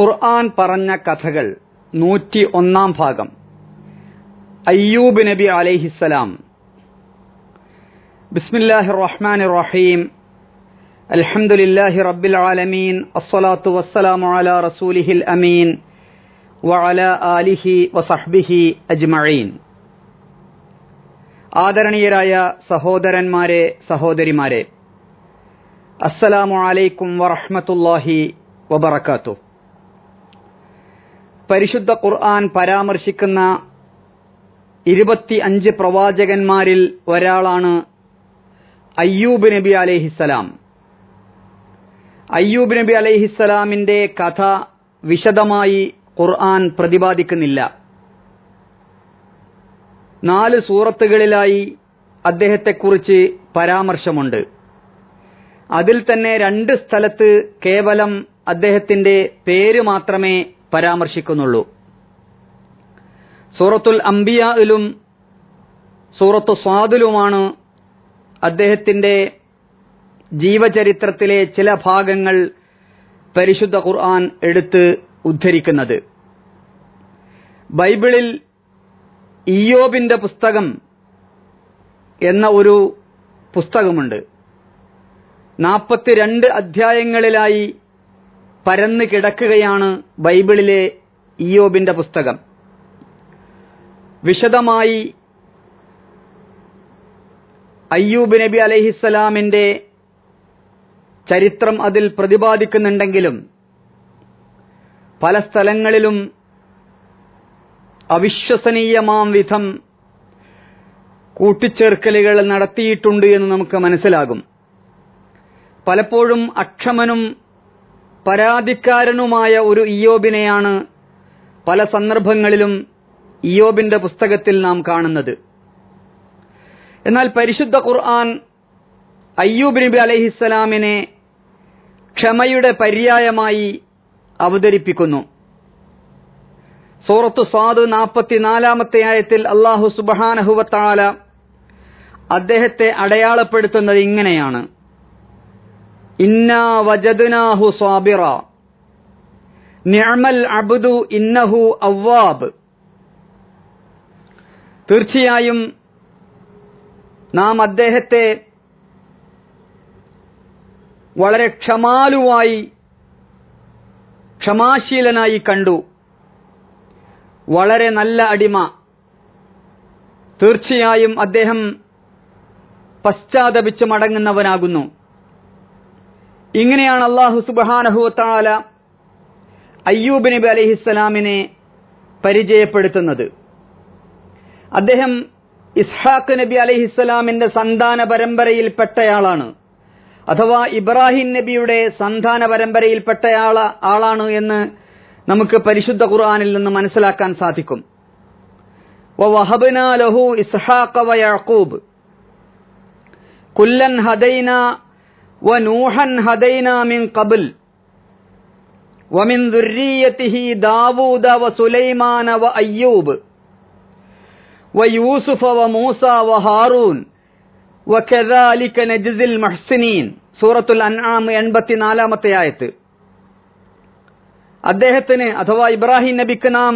ഖുർആൻ പറഞ്ഞ കഥകൾ നൂറ്റി ഒന്നാം ഭാഗം. അയ്യൂബ് നബി അലൈഹിസ്സലാം ബിസ്മില്ലാഹി റഹ്മാൻ റഹീം. അൽഹംദുലില്ലാഹി റബ്ബിൽ ആലമീൻ. അസ്സലാത്തു വസ്സലാമു അലാ റസൂലിഹിൽ അമീൻ. വഅല ആലിഹി വസഹ്ബിഹി അജ്മഈൻ. ആദരണീയരായ സഹോദരന്മാരെ സഹോദരിമാരെ അസ്സലാമു അലൈക്കും വറഹ്മത്തുള്ളാഹി വബറകാതുഹു. പരിശുദ്ധ ഖുർആൻ പരാമർശിക്കുന്ന ഇരുപത്തി അഞ്ച് പ്രവാചകന്മാരിൽ ഒരാളാണ് അയ്യൂബ് നബി അലൈഹിസ്സലാം. അയ്യൂബ് നബി അലൈഹിസ്സലാമിന്റെ കഥ വിശദമായി ഖുർആൻ പ്രതിപാദിക്കുന്നില്ല. നാല് സൂറത്തുകളിലായി അദ്ദേഹത്തെക്കുറിച്ച് പരാമർശമുണ്ട്. അതിൽ തന്നെ രണ്ട് സ്ഥലത്ത് കേവലം അദ്ദേഹത്തിന്റെ പേര് മാത്രമേ പരാമർശിക്കുന്നുള്ളൂ. സൂറത്തുൽ അംബിയയിലും സൂറത്തു സ്വാദിലുമാണ് അദ്ദേഹത്തിന്റെ ജീവചരിത്രത്തിലെ ചില ഭാഗങ്ങൾ പരിശുദ്ധ ഖുർആൻ എടുത്ത് ഉദ്ധരിക്കുന്നത്. ബൈബിളിൽ ഇയോബിന്റെ പുസ്തകം എന്ന ഒരു പുസ്തകമുണ്ട്. നാൽപ്പത്തിരണ്ട് അധ്യായങ്ങളിലായി പരന്നു കിടക്കുകയാണ് ബൈബിളിലെ ഇയോബിന്റെ പുസ്തകം. വിശദമായി അയ്യൂബ് നബി അലഹിസ്സലാമിന്റെ ചരിത്രം അതിൽ പ്രതിപാദിക്കുന്നുണ്ടെങ്കിലും പല സ്ഥലങ്ങളിലും അവിശ്വസനീയമാം വിധം കൂട്ടിച്ചേർക്കലുകൾ നടത്തിയിട്ടുണ്ട് എന്ന് നമുക്ക് മനസ്സിലാകും. പലപ്പോഴും അക്ഷമനും പരാതിക്കാരനുമായ ഒരു ഇയോബിനെയാണ് പല സന്ദർഭങ്ങളിലും ഇയോബിന്റെ പുസ്തകത്തിൽ നാം കാണുന്നത്. എന്നാൽ പരിശുദ്ധ ഖുർആൻ അയ്യൂബ് നബി അലഹിസ്സലാമിനെ ക്ഷമയുടെ പര്യായമായി അവതരിപ്പിക്കുന്നു. സൂറത്തു സ്വാദ് നാൽപ്പത്തിനാലാമത്തെ ആയത്തിൽ അള്ളാഹു സുബഹാനഹുവത്താല അദ്ദേഹത്തെ അടയാളപ്പെടുത്തുന്നത് ഇങ്ങനെയാണ്. സ്വാബിറ നിഅമൽ അബ്ദു ഇന്നഹു തീർച്ചയായും നാം അദ്ദേഹത്തെ വളരെ ക്ഷമാലുവായി ക്ഷമാശീലനായി കണ്ടു. വളരെ നല്ല അടിമ. തീർച്ചയായും അദ്ദേഹം പശ്ചാത്തപിച്ച് മടങ്ങുന്നവനാകുന്നു. ഇങ്ങനെയാണ് അള്ളാഹു സുബാനഹുത്താല അയ്യൂബ് നബി അലഹിസ്സലാമിനെ പരിചയപ്പെടുത്തുന്നത്. അദ്ദേഹം ഇസ്ഹാഖ് നബി അലഹിസ്സലാമിന്റെ സന്താന പരമ്പരയിൽപ്പെട്ടയാളാണ്. അഥവാ ഇബ്രാഹിം നബിയുടെ സന്താന പരമ്പരയിൽപ്പെട്ടയാള ആളാണ് എന്ന് നമുക്ക് പരിശുദ്ധ ഖുർആാനിൽ നിന്ന് മനസ്സിലാക്കാൻ സാധിക്കും. ലഹു ഇസ്ഹാഖ വ കുല്ലൻ ഹദൈന ونوحا هدينا من قبل ومن ذريته داود وسليمان وأيوب ويوسف وموسى وهارون وكذلك نجزي المحسنين സൂറത്തുൽ അൻആം എൺപത്തിനാലാമത്തെ ആയത്ത് അദ്ദേഹത്തിന് അഥവാ ഇബ്രാഹിം നബിക്ക് നാം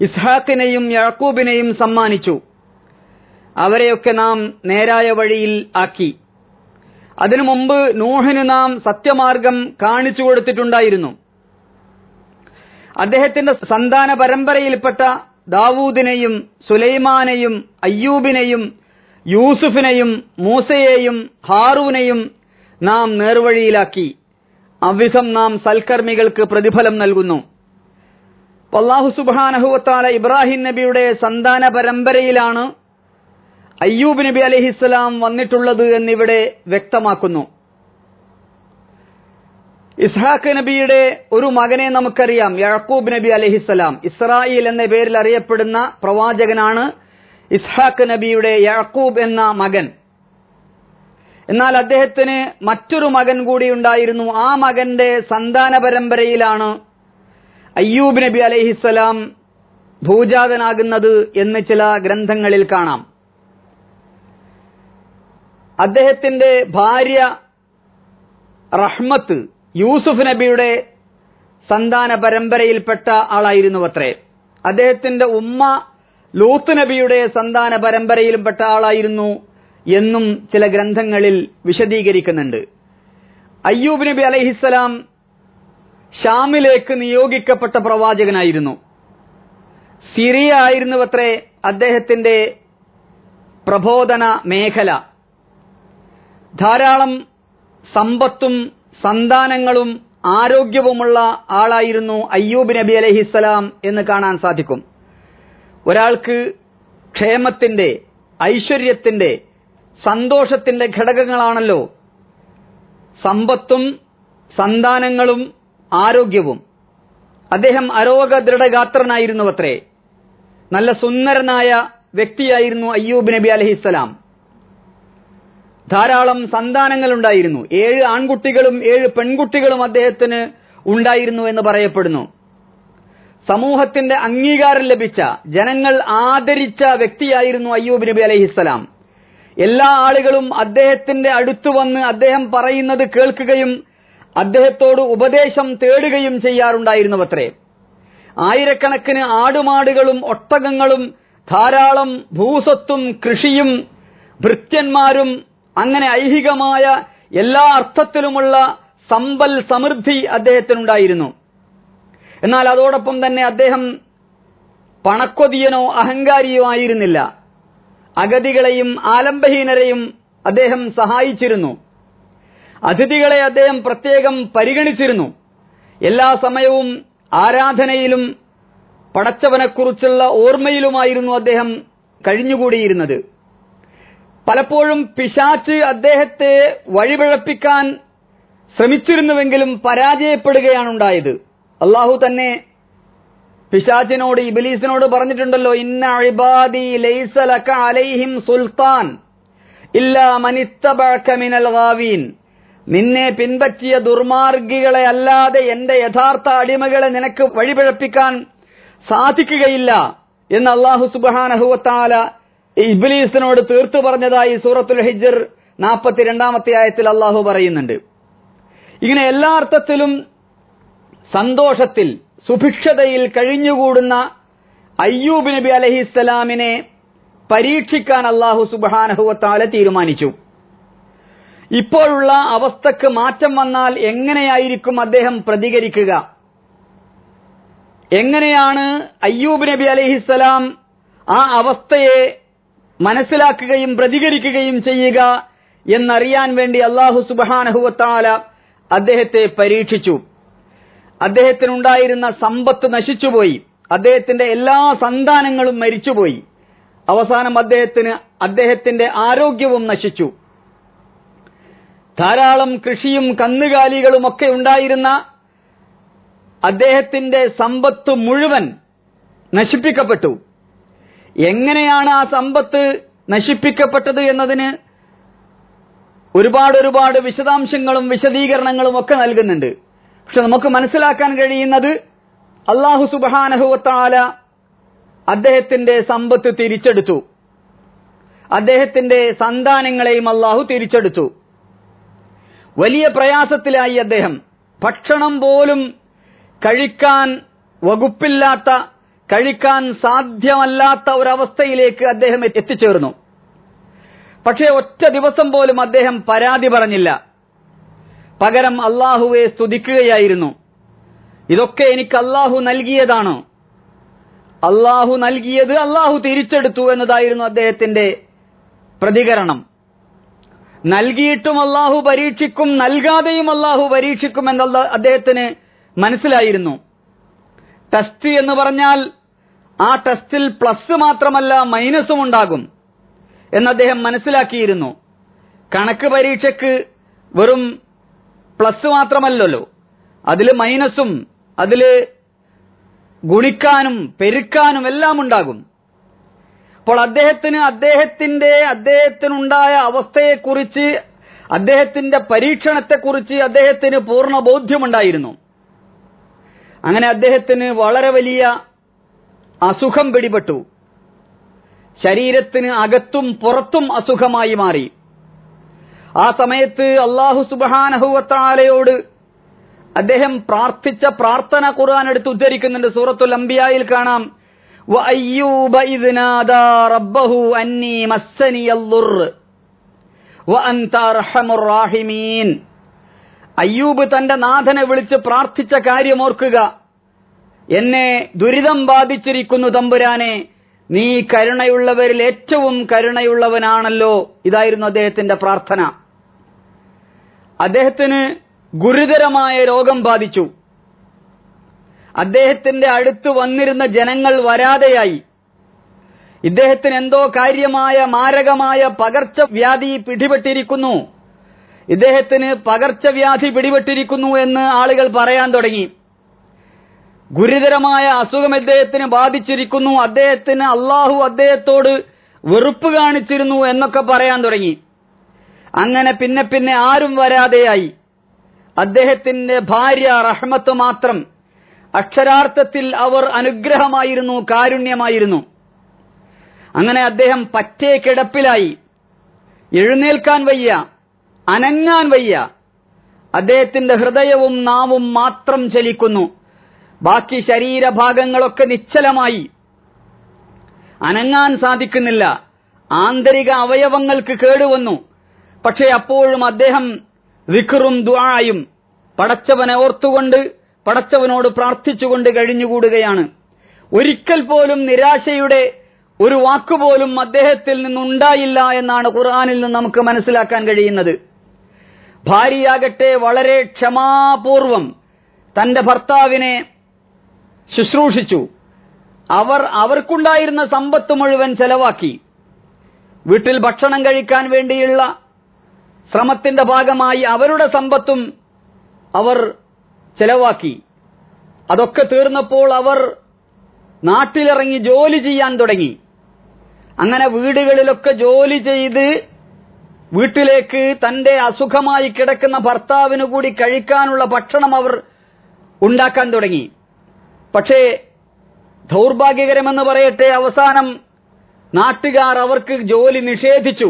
ഇസ്ഹാഖിനെയും യാക്കൂബിനെയും സമ്മാനിച്ചു അവരെയൊക്കെ നാം നേരായ വഴിയിൽ ആക്കി അതിനു മുമ്പ് നൂഹിന് നാം സത്യമാർഗം കാണിച്ചു കൊടുത്തിട്ടുണ്ടായിരുന്നു. അദ്ദേഹത്തിന്റെ സന്താന പരമ്പരയിൽപ്പെട്ട ദാവൂദിനെയും സുലൈമാനെയും അയ്യൂബിനെയും യൂസുഫിനെയും മൂസയെയും ഹാറൂനെയും നാം നേർവഴിയിലാക്കി. അവിധം നാം സൽക്കർമ്മികൾക്ക് പ്രതിഫലം നൽകുന്നു. അള്ളാഹു സുബാനഹുവത്താല ഇബ്രാഹിം നബിയുടെ സന്താന പരമ്പരയിലാണ് അയ്യൂബ് നബി അലഹിസ്സലാം വന്നിട്ടുള്ളത് എന്നിവിടെ വ്യക്തമാക്കുന്നു. ഇസ്ഹാഖ് നബിയുടെ ഒരു മകനെ നമുക്കറിയാം യഴക്കൂബ് നബി അലഹിസ്സലാം. ഇസ്രായേൽ എന്ന പേരിൽ അറിയപ്പെടുന്ന പ്രവാചകനാണ് ഇസ്ഹാഖ് നബിയുടെ യഴക്കൂബ് എന്ന മകൻ. എന്നാൽ അദ്ദേഹത്തിന് മറ്റൊരു മകൻ കൂടി ഉണ്ടായിരുന്നു. ആ മകന്റെ സന്താന പരമ്പരയിലാണ് അയ്യൂബ് നബി അലഹിസ്സലാം ഭൂജാതനാകുന്നത് എന്ന് ചില ഗ്രന്ഥങ്ങളിൽ കാണാം. അദ്ദേഹത്തിന്റെ ഭാര്യ റഹ്മത്ത് യൂസുഫ് നബിയുടെ സന്താന പരമ്പരയിൽപ്പെട്ട ആളായിരുന്നു അത്രേ അദ്ദേഹത്തിന്റെ ഉമ്മ ലൂത്ത് നബിയുടെ സന്താന പരമ്പരയിൽപ്പെട്ട ആളായിരുന്നു എന്നും ചില ഗ്രന്ഥങ്ങളിൽ വിശദീകരിക്കുന്നുണ്ട്. അയ്യൂബ് നബി അലഹിസ്സലാം ഷാമിലേക്ക് നിയോഗിക്കപ്പെട്ട പ്രവാചകനായിരുന്നു. സിറിയ ആയിരുന്നുവത്രേ അദ്ദേഹത്തിന്റെ പ്രബോധന മേഖല. ധാരാളം സമ്പത്തും സന്താനങ്ങളും ആരോഗ്യവുമുള്ള ആളായിരുന്നു അയ്യൂബ് നബി അലഹിസ്സലാം എന്ന് കാണാൻ സാധിക്കും. ഒരാൾക്ക് ക്ഷേമത്തിന്റെ ഐശ്വര്യത്തിന്റെ സന്തോഷത്തിന്റെ ഘടകങ്ങളാണല്ലോ സമ്പത്തും സന്താനങ്ങളും ആരോഗ്യവും. അദ്ദേഹം അരോഗ ദൃഢഗാത്രനായിരുന്നു അത്രേ നല്ല സുന്ദരനായ വ്യക്തിയായിരുന്നു അയ്യൂബ് നബി അലഹിസ്സലാം ധാരാളം സന്താനങ്ങൾ ഉണ്ടായിരുന്നു ഏഴ് ആൺകുട്ടികളും ഏഴ് പെൺകുട്ടികളും അദ്ദേഹത്തിന് ഉണ്ടായിരുന്നു എന്ന് പറയപ്പെടുന്നു. സമൂഹത്തിന്റെ അംഗീകാരം ലഭിച്ച ജനങ്ങൾ ആദരിച്ച വ്യക്തിയായിരുന്നു അയ്യൂബ് നബി അലഹിസ്സലാം. എല്ലാ ആളുകളും അദ്ദേഹത്തിന്റെ അടുത്തു വന്ന് അദ്ദേഹം പറയുന്നത് കേൾക്കുകയും അദ്ദേഹത്തോട് ഉപദേശം തേടുകയും ചെയ്യാറുണ്ടായിരുന്നുവത്രേ. ആയിരക്കണക്കിന് ആടുമാടുകളും ഒട്ടകങ്ങളും ധാരാളം ഭൂസ്വത്തും കൃഷിയും ഭൃത്യന്മാരും അങ്ങനെ ഐഹികമായ എല്ലാ അർത്ഥത്തിലുമുള്ള സമ്പൽ സമൃദ്ധി അദ്ദേഹത്തിനുണ്ടായിരുന്നു. എന്നാൽ അതോടൊപ്പം തന്നെ അദ്ദേഹം പണക്കൊതിയനോ അഹങ്കാരിയോ ആയിരുന്നില്ല. അഗതികളെയും ആലംബഹീനരെയും അദ്ദേഹം സഹായിച്ചിരുന്നു. അതിഥികളെ അദ്ദേഹം പ്രത്യേകം പരിഗണിച്ചിരുന്നു. എല്ലാ സമയവും ആരാധനയിലും പടച്ചവനെക്കുറിച്ചുള്ള ഓർമ്മയിലുമായിരുന്നു അദ്ദേഹം കഴിഞ്ഞുകൂടിയിരുന്നത്. പലപ്പോഴും പിശാച്ച് അദ്ദേഹത്തെ വഴിപിഴപ്പിക്കാൻ ശ്രമിച്ചിരുന്നുവെങ്കിലും പരാജയപ്പെടുകയാണ് ഉണ്ടായത് അള്ളാഹു തന്നെ പിശാചിനോട് ഇബിലീസിനോട് പറഞ്ഞിട്ടുണ്ടല്ലോ ഇന്ന ഇബാദി ലൈസ ലക അലൈഹിം സുൽത്താൻ ഇല്ലാ മനിത്തബഅക മിനൽ നിന്നെ പിൻപറ്റിയ ദുർമാർഗികളെ അല്ലാതെ എന്റെ യഥാർത്ഥ അടിമകളെ നിനക്ക് വഴിപിഴപ്പിക്കാൻ സാധിക്കുകയില്ല എന്ന് അള്ളാഹു സുബാനഹുവത്താല ഇബ്ലീസിനോട് തീർത്തു പറഞ്ഞതായി സൂറത്തുൽ ഹിജർ നാൽപ്പത്തിരണ്ടാമത്തെ ആയത്തിൽ അള്ളാഹു പറയുന്നുണ്ട്. ഇങ്ങനെ എല്ലാ അർത്ഥത്തിലും സന്തോഷത്തിൽ സുഭിക്ഷതയിൽ കഴിഞ്ഞുകൂടുന്ന അയ്യൂബ് നബി അലഹിസ്സലാമിനെ പരീക്ഷിക്കാൻ അള്ളാഹു സുബാനഹുവത്താലെ തീരുമാനിച്ചു. ഇപ്പോഴുള്ള അവസ്ഥക്ക് മാറ്റം വന്നാൽ എങ്ങനെയായിരിക്കും അദ്ദേഹം പ്രതികരിക്കുക? എങ്ങനെയാണ് അയ്യൂബ് നബി അലഹിസ്സലാം ആ അവസ്ഥയെ മനസ്സിലാക്കുകയും പ്രതികരിക്കുകയും ചെയ്യുക എന്നറിയാൻ വേണ്ടി അള്ളാഹു സുബാനഹുവത്താല അദ്ദേഹത്തെ പരീക്ഷിച്ചു. അദ്ദേഹത്തിനുണ്ടായിരുന്ന സമ്പത്ത് നശിച്ചുപോയി. അദ്ദേഹത്തിന്റെ എല്ലാ സന്താനങ്ങളും മരിച്ചുപോയി. അവസാനം അദ്ദേഹത്തിന് അദ്ദേഹത്തിന്റെ ആരോഗ്യവും നശിച്ചു. ധാരാളം കൃഷിയും കന്നുകാലികളും ഒക്കെ ഉണ്ടായിരുന്ന അദ്ദേഹത്തിന്റെ സമ്പത്ത് മുഴുവൻ നശിപ്പിക്കപ്പെട്ടു. എങ്ങനെയാണ് ആ സമ്പത്ത് നശിപ്പിക്കപ്പെട്ടത് എന്നതിന് ഒരുപാട് ഒരുപാട് വിശദാംശങ്ങളും വിശദീകരണങ്ങളും ഒക്കെ നൽകുന്നുണ്ട്. പക്ഷെ നമുക്ക് മനസ്സിലാക്കാൻ കഴിയുന്നത് അള്ളാഹു സുബാനഹുവത്താല അദ്ദേഹത്തിന്റെ സമ്പത്ത് തിരിച്ചെടുത്തു. അദ്ദേഹത്തിന്റെ സന്താനങ്ങളെയും അള്ളാഹു തിരിച്ചെടുത്തു. വലിയ പ്രയാസത്തിലായി അദ്ദേഹം. ഭക്ഷണം പോലും കഴിക്കാൻ വകുപ്പില്ലാത്ത കഴിക്കാൻ സാധ്യമല്ലാത്ത ഒരവസ്ഥയിലേക്ക് അദ്ദേഹം എത്തിച്ചേർന്നു. പക്ഷേ ഒറ്റ ദിവസം പോലും അദ്ദേഹം പരാതി പറഞ്ഞില്ല. പകരം അള്ളാഹുവെ സ്തുതിക്കുകയായിരുന്നു. ഇതൊക്കെ എനിക്ക് അള്ളാഹു നൽകിയതാണ്. അള്ളാഹു നൽകിയത് അള്ളാഹു തിരിച്ചെടുത്തു എന്നതായിരുന്നു അദ്ദേഹത്തിന്റെ പ്രതികരണം. നൽകിയിട്ടും അള്ളാഹു പരീക്ഷിക്കും നൽകാതെയും അള്ളാഹു പരീക്ഷിക്കും എന്നുള്ള അദ്ദേഹത്തിന് മനസ്സിലായിരുന്നു. ടെസ്റ്റ് എന്ന് പറഞ്ഞാൽ ആ ടെസ്റ്റിൽ പ്ലസ് മാത്രമല്ല മൈനസും ഉണ്ടാകും എന്ന് അദ്ദേഹം മനസ്സിലാക്കിയിരുന്നു. കണക്ക് പരീക്ഷയ്ക്ക് വെറും പ്ലസ് മാത്രമല്ലല്ലോ. അതിൽ മൈനസും അതിൽ ഗുണിക്കാനും പെരുക്കാനും എല്ലാം ഉണ്ടാകും. അപ്പോൾ അദ്ദേഹത്തിന് അദ്ദേഹത്തിന്റെ അദ്ദേഹത്തിനുണ്ടായ അവസ്ഥയെക്കുറിച്ച് അദ്ദേഹത്തിന്റെ പരീക്ഷണത്തെക്കുറിച്ച് അദ്ദേഹത്തിന് പൂർണ ബോധ്യമുണ്ടായിരുന്നു. അങ്ങനെ അദ്ദേഹത്തിന് വളരെ വലിയ അസുഖം പിടിപെട്ടു ശരീരത്തിന് അകത്തും പുറത്തും അസുഖമായി മാറി ആ സമയത്ത് അള്ളാഹു സുബാനഹുവത്താലയോട് അദ്ദേഹം പ്രാർത്ഥിച്ച പ്രാർത്ഥന ഖുർആൻ എടുത്ത് ഉദ്ധരിക്കുന്നുണ്ട് സൂറത്തുൽ അംബിയായിൽ കാണാം وأيوب إذ نادى ربه أني مسني الضر وأنت أرحم الراحمين അയ്യൂബ് തന്റെ നാഥനെ വിളിച്ച് പ്രാർത്ഥിച്ച കാര്യം ഓർക്കുക. എന്നെ ദുരിതം ബാധിച്ചിരിക്കുന്നു തമ്പുരാനെ. നീ കരുണയുള്ളവരിൽ ഏറ്റവും കരുണയുള്ളവനാണല്ലോ. ഇതായിരുന്നു അദ്ദേഹത്തിന്റെ പ്രാർത്ഥന. അദ്ദേഹത്തിന് ഗുരുതരമായ രോഗം ബാധിച്ചു. അദ്ദേഹത്തിന്റെ അടുത്ത് വന്നിരുന്ന ജനങ്ങൾ വരാതെയായി. ഇദ്ദേഹത്തിന് എന്തോ കാര്യമായ മാരകമായ പകർച്ചവ്യാധി പിടിപെട്ടിരിക്കുന്നു. ഇദ്ദേഹത്തിന് പകർച്ചവ്യാധി പിടിപെട്ടിരിക്കുന്നു എന്ന് ആളുകൾ പറയാൻ തുടങ്ങി. ഗുരുതരമായ അസുഖം ഇദ്ദേഹത്തിന് ബാധിച്ചിരിക്കുന്നു. അദ്ദേഹത്തിന് അള്ളാഹു അദ്ദേഹത്തോട് വെറുപ്പ് കാണിച്ചിരുന്നു എന്നൊക്കെ പറയാൻ തുടങ്ങി. അങ്ങനെ പിന്നെ പിന്നെ ആരും വരാതെയായി. അദ്ദേഹത്തിന്റെ ഭാര്യ റഹ്മത്ത് മാത്രം അക്ഷരാർത്ഥത്തിൽ അവർ അനുഗ്രഹമായിരുന്നു കാരുണ്യമായിരുന്നു. അങ്ങനെ അദ്ദേഹം പറ്റേ കിടപ്പിലായി. എഴുന്നേൽക്കാൻ വയ്യ. അനങ്ങാൻ വയ്യ. അദ്ദേഹത്തിന്റെ ഹൃദയവും നാവും മാത്രം ചലിക്കുന്നു. ബാക്കി ശരീരഭാഗങ്ങളൊക്കെ നിശ്ചലമായി. അനങ്ങാൻ സാധിക്കുന്നില്ല. ആന്തരിക അവയവങ്ങൾക്ക് കേടുവന്നു. പക്ഷേ അപ്പോഴും അദ്ദേഹം വിഖറും ദുആയും പടച്ചവനെ ഓർത്തുകൊണ്ട് പടച്ചവനോട് പ്രാർത്ഥിച്ചുകൊണ്ട് കഴിഞ്ഞുകൂടുകയാണ്. ഒരിക്കൽ പോലും നിരാശയുടെ ഒരു വാക്കുപോലും അദ്ദേഹത്തിൽ നിന്നുണ്ടായില്ല എന്നാണ് ഖുർആനിൽ നിന്ന് നമുക്ക് മനസ്സിലാക്കാൻ കഴിയുന്നത്. ഭാര്യയാകട്ടെ വളരെ ക്ഷമാപൂർവം തന്റെ ഭർത്താവിനെ ശുശ്രൂഷിച്ചു. അവർ അവർക്കുണ്ടായിരുന്ന സമ്പത്ത് മുഴുവൻ ചെലവാക്കി. വീട്ടിൽ ഭക്ഷണം കഴിക്കാൻ വേണ്ടിയുള്ള ശ്രമത്തിന്റെ ഭാഗമായി അവരുടെ സമ്പത്തും അവർ ചെലവാക്കി. അതൊക്കെ തീർന്നപ്പോൾ അവർ നാട്ടിലിറങ്ങി ജോലി ചെയ്യാൻ തുടങ്ങി. അങ്ങനെ വീടുകളിലൊക്കെ ജോലി ചെയ്ത് വീട്ടിലേക്ക് തന്റെ അസുഖമായി കിടക്കുന്ന ഭർത്താവിനുകൂടി കഴിക്കാനുള്ള ഭക്ഷണം അവർ ഉണ്ടാക്കാൻ തുടങ്ങി. പക്ഷേ ദൗർഭാഗ്യകരമെന്ന് പറയട്ടെ അവസാനം നാട്ടുകാർ അവർക്ക് ജോലി നിഷേധിച്ചു.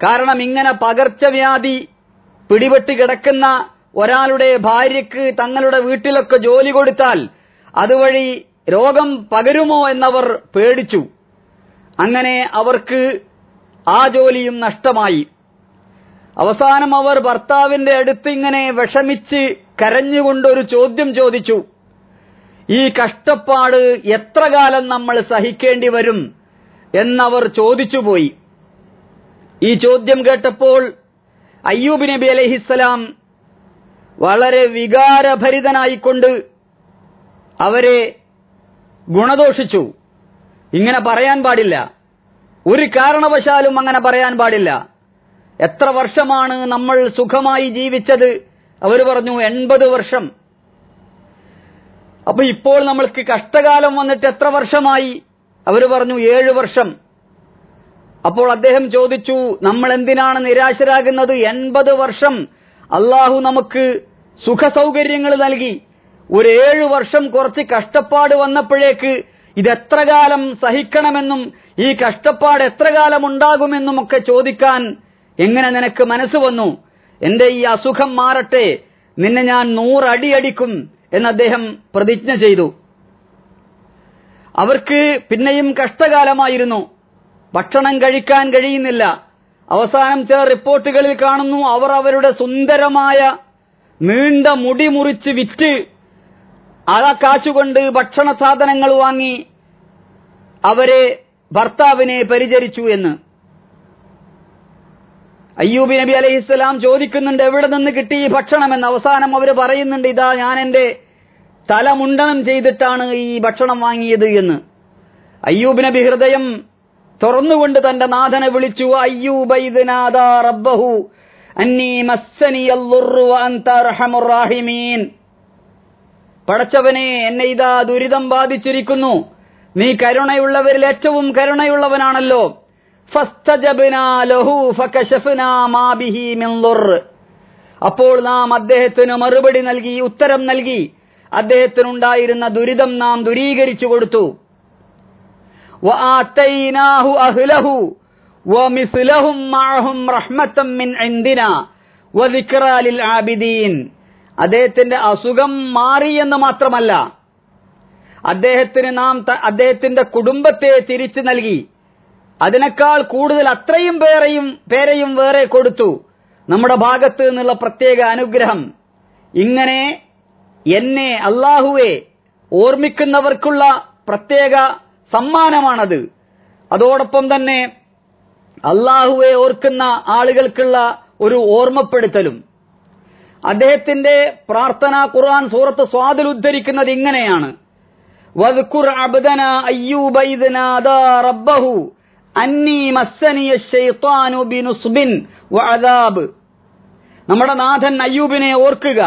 കാരണം ഇങ്ങനെ പകർച്ചവ്യാധി പിടിപെട്ട് കിടക്കുന്ന ഒരാളുടെ ഭാര്യയ്ക്ക് തങ്ങളുടെ വീട്ടിലൊക്കെ ജോലി കൊടുത്താൽ അതുവഴി രോഗം പകരുമോ എന്നവർ പേടിച്ചു. അങ്ങനെ അവർക്ക് ആ ജോലിയും നഷ്ടമായി. അവസാനം അവർ ഭർത്താവിന്റെ അടുത്ത് ഇങ്ങനെ വിഷമിച്ച് കരഞ്ഞുകൊണ്ടൊരു ചോദ്യം ചോദിച്ചു. ഈ കഷ്ടപ്പാട് എത്ര കാലം നമ്മൾ സഹിക്കേണ്ടി വരും എന്നവർ ചോദിച്ചുപോയി. ഈ ചോദ്യം കേട്ടപ്പോൾ അയ്യൂബ് നബി അലഹിസ്സലാം വളരെ വികാരഭരിതനായിക്കൊണ്ട് അവരെ ഗുണദോഷിച്ചു. ഇങ്ങനെ പറയാൻ പാടില്ല. ഒരു കാരണവശാലും അങ്ങനെ പറയാൻ പാടില്ല. എത്ര വർഷമാണ് നമ്മൾ സുഖമായി ജീവിച്ചത്? അവർ പറഞ്ഞു എൺപത് വർഷം. അപ്പൊ ഇപ്പോൾ നമ്മൾക്ക് കഷ്ടകാലം വന്നിട്ട് എത്ര വർഷമായി? അവർ പറഞ്ഞു ഏഴ് വർഷം. അപ്പോൾ അദ്ദേഹം ചോദിച്ചു നമ്മൾ എന്തിനാണ് നിരാശരാകുന്നത്? എൺപത് വർഷം. അള്ളാഹു നമുക്ക് സുഖസൗകര്യങ്ങൾ നൽകി. ഒരു ഏഴു വർഷം കുറച്ച് കഷ്ടപ്പാട് വന്നപ്പോഴേക്ക് ഇതെത്ര കാലം സഹിക്കണമെന്നും ഈ കഷ്ടപ്പാട് എത്ര കാലം ഉണ്ടാകുമെന്നും ഒക്കെ ചോദിക്കാൻ എങ്ങനെ നിനക്ക് മനസ്സ് വന്നു? എന്റെ ഈ അസുഖം മാറട്ടെ നിന്നെ ഞാൻ നൂറടി അടിക്കും എന്ന് അദ്ദേഹം പ്രതിജ്ഞ ചെയ്തു. അവർക്ക് പിന്നെയും കഷ്ടകാലമായിരുന്നു. ഭക്ഷണം കഴിക്കാൻ കഴിയുന്നില്ല. അവസാനം ചില റിപ്പോർട്ടുകളിൽ കാണുന്നു അവർ അവരുടെ സുന്ദരമായ നീണ്ട മുടി മുറിച്ച് വിറ്റ് ആ കാശുകൊണ്ട് ഭക്ഷണ സാധനങ്ങൾ വാങ്ങി അവരെ ഭർത്താവിനെ പരിചരിച്ചു എന്ന്. അയ്യൂബി നബി അലൈഹിസ്സലാം ചോദിക്കുന്നുണ്ട് എവിടെ നിന്ന് കിട്ടി ഈ ഭക്ഷണം? എന്ന്. അവസാനം അവർ പറയുന്നുണ്ട് ഇതാ ഞാൻ എന്റെ തല മുണ്ടനം ചെയ്തിട്ടാണ് ഈ ഭക്ഷണം വാങ്ങിയത് എന്ന്. അയ്യൂബ് നബി ഹൃദയം തുറന്നുകൊണ്ട് തന്റെ നാഥനെ വിളിച്ചു അയ്യൂബ റബ്ബഹു അന്നീ മസ്സനിയല്ലുറു അൻത അർഹമുർ റാഹിമീൻ. പടച്ചവനെ എന്നെ ഇതാ ദുരിതം ബാധിച്ചിരിക്കുന്നു. നീ കരുണയുള്ളവരിൽ ഏറ്റവും കരുണയുള്ളവനാണല്ലോ. അപ്പോൾ നാം അദ്ദേഹത്തിന് മറുപടി നൽകി ഉത്തരം നൽകി. അദ്ദേഹത്തിനുണ്ടായിരുന്ന ദുരിതം നാം ദുരീകരിച്ചു കൊടുത്തു ും. മിൻ ആബിദീൻ. അദ്ദേഹത്തിന്റെ അസുഖം മാറി എന്ന് മാത്രമല്ല അദ്ദേഹത്തിന് നാം അദ്ദേഹത്തിന്റെ കുടുംബത്തെ തിരിച്ചു നൽകി. അതിനേക്കാൾ കൂടുതൽ അത്രയും പേരെയും പേരെയും വേറെ കൊടുത്തു. നമ്മുടെ ഭാഗത്ത് നിന്നുള്ള പ്രത്യേക അനുഗ്രഹം. ഇങ്ങനെ എന്നെ അള്ളാഹുവെ ഓർമ്മിക്കുന്നവർക്കുള്ള പ്രത്യേക സമ്മാനമാണത്. അതോടൊപ്പം തന്നെ അള്ളാഹുവെ ഓർക്കുന്ന ആളുകൾക്കുള്ള ഒരു ഓർമ്മപ്പെടുത്തലും. അദ്ദേഹത്തിന്റെ പ്രാർത്ഥന ഖുർആൻ സൂറത്ത് സ്വാദിൽ ഉദ്ധരിക്കുന്നത് ഇങ്ങനെയാണ്. നാദാ റബ്ബഹു അന്നി നമ്മുടെ നാഥൻ അയ്യൂബിനെ ഓർക്കുക.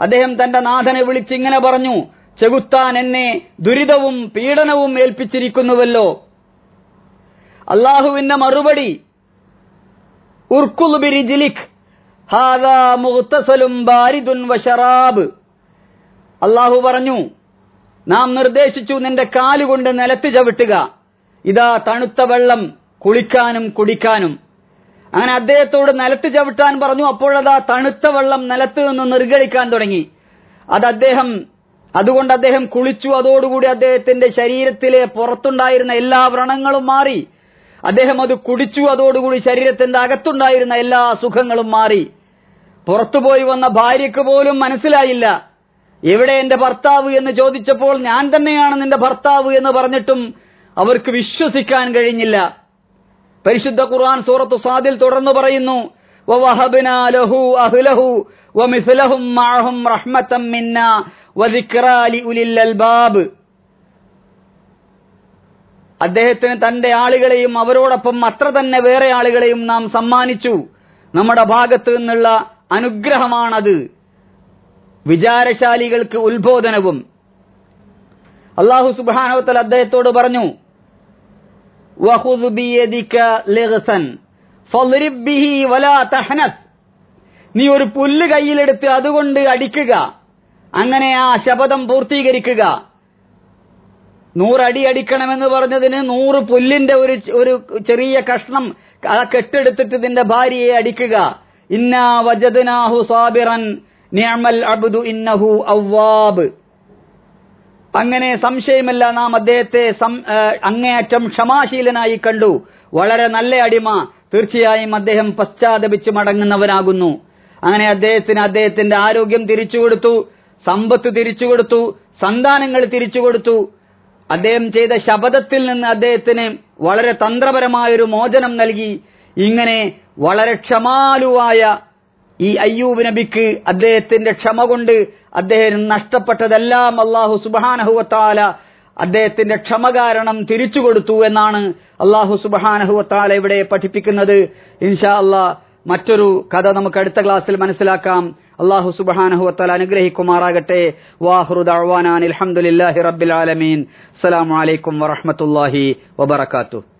അദ്ദേഹം തന്റെ നാഥനെ വിളിച്ച് ഇങ്ങനെ പറഞ്ഞു ചെകുത്താൻ എന്നെ ദുരിതവും പീഡനവും ഏൽപ്പിച്ചിരിക്കുന്നുവല്ലോ. അള്ളാഹുവിന്റെ മറുപടി ഉർക്കുൽ ബിരിജിലിക് ഹാദാ ബാരിദുൻ അള്ളാഹു പറഞ്ഞു നാം നിർദ്ദേശിച്ചു നിന്റെ കാലുകൊണ്ട് നിലത്ത് ചവിട്ടുക. ഇതാ തണുത്ത വെള്ളം കുളിക്കാനും കുടിക്കാനും. അങ്ങനെ അദ്ദേഹത്തോട് നിലത്ത് ചവിട്ടാൻ പറഞ്ഞു അപ്പോഴതാ തണുത്ത വെള്ളം നിലത്ത് നിന്ന് നിർഗളിക്കാൻ തുടങ്ങി. അത് അദ്ദേഹം അതുകൊണ്ട് അദ്ദേഹം കുളിച്ചു. അതോടുകൂടി അദ്ദേഹത്തിന്റെ ശരീരത്തിലെ പുറത്തുണ്ടായിരുന്ന എല്ലാ വ്രണങ്ങളും മാറി. അദ്ദേഹം അത് കുടിച്ചു. അതോടുകൂടി ശരീരത്തിന്റെ അകത്തുണ്ടായിരുന്ന എല്ലാ സുഖങ്ങളും മാറി. പുറത്തുപോയി വന്ന ഭാര്യയ്ക്ക് പോലും മനസ്സിലായില്ല. എവിടെ എന്റെ ഭർത്താവ് എന്ന് ചോദിച്ചപ്പോൾ ഞാൻ തന്നെയാണ് നിന്റെ ഭർത്താവ് എന്ന് പറഞ്ഞിട്ടും അവർക്ക് വിശ്വസിക്കാൻ കഴിഞ്ഞില്ല. പരിശുദ്ധ ഖുർആൻ സൂറത്തു സാദിൽ തുടർന്നു പറയുന്നു അദ്ദേഹത്തിന് തന്റെ ആളുകളെയും അവരോടൊപ്പം അത്ര തന്നെ വേറെ ആളുകളെയും നാം സമ്മാനിച്ചു. നമ്മുടെ ഭാഗത്തു നിന്നുള്ള അനുഗ്രഹമാണത്. വിചാരശാലികൾക്ക് ഉത്ബോധനവും. അള്ളാഹു സുബാനവത്തൽ അദ്ദേഹത്തോട് പറഞ്ഞു നീ ഒരു പുല്ല് കയ്യിലെടുത്ത് അതുകൊണ്ട് അടിക്കുക അങ്ങനെ ആ ശപഥം പൂർത്തീകരിക്കുക. നൂറടി അടിക്കണമെന്ന് പറഞ്ഞതിന് നൂറ് പുല്ലിന്റെ ഒരു ഒരു ചെറിയ കഷ്ണം കെട്ടെടുത്തിട്ട് ഇതിന്റെ ഭാര്യയെ അടിക്കുക. ഇന്നാ സാബിറൻ നിഅമൽ അബ്ദു ഇന്നഹു അങ്ങനെ സംശയമല്ല നാം അദ്ദേഹത്തെ അങ്ങേയറ്റം ക്ഷമാശീലനായി കണ്ടു. വളരെ നല്ല അടിമ. തീർച്ചയായും അദ്ദേഹം പശ്ചാത്തപിച്ച് മടങ്ങുന്നവനാകുന്നു. അങ്ങനെ അദ്ദേഹത്തിന് അദ്ദേഹത്തിന്റെ ആരോഗ്യം തിരിച്ചു കൊടുത്തു സമ്പത്ത് തിരിച്ചു കൊടുത്തു സന്താനങ്ങൾ തിരിച്ചു കൊടുത്തു അദ്ദേഹം ചെയ്ത ശപഥത്തിൽ നിന്ന് അദ്ദേഹത്തിന് വളരെ തന്ത്രപരമായൊരു മോചനം നൽകി. ഇങ്ങനെ വളരെ ക്ഷമാലുവായ ഈ അയ്യൂബ് നബിക്ക് അദ്ദേഹത്തിന്റെ ക്ഷമ കൊണ്ട് അദ്ദേഹം നഷ്ടപ്പെട്ടതെല്ലാം അള്ളാഹു സുബാനഹുവത്താല അദ്ദേഹത്തിന്റെ ക്ഷമ കാരണം തിരിച്ചു കൊടുത്തു എന്നാണ് അള്ളാഹു സുബാനഹുവത്താല ഇവിടെ പഠിപ്പിക്കുന്നത്. ഇൻഷാ അള്ളാ മറ്റൊരു കഥ നമുക്ക് അടുത്ത ക്ലാസ്സിൽ മനസ്സിലാക്കാം. അള്ളാഹു സുബാനഹുവത്താല അനുഗ്രഹിക്കുമാറാകട്ടെ. വാഹുറു അലഹമുല്ലാഹി റബ്ബിൽ ആലമീൻ. അസ്സലാമു അലൈക്കും വറഹ്മത്തുള്ളാഹി വബറകാതുഹു.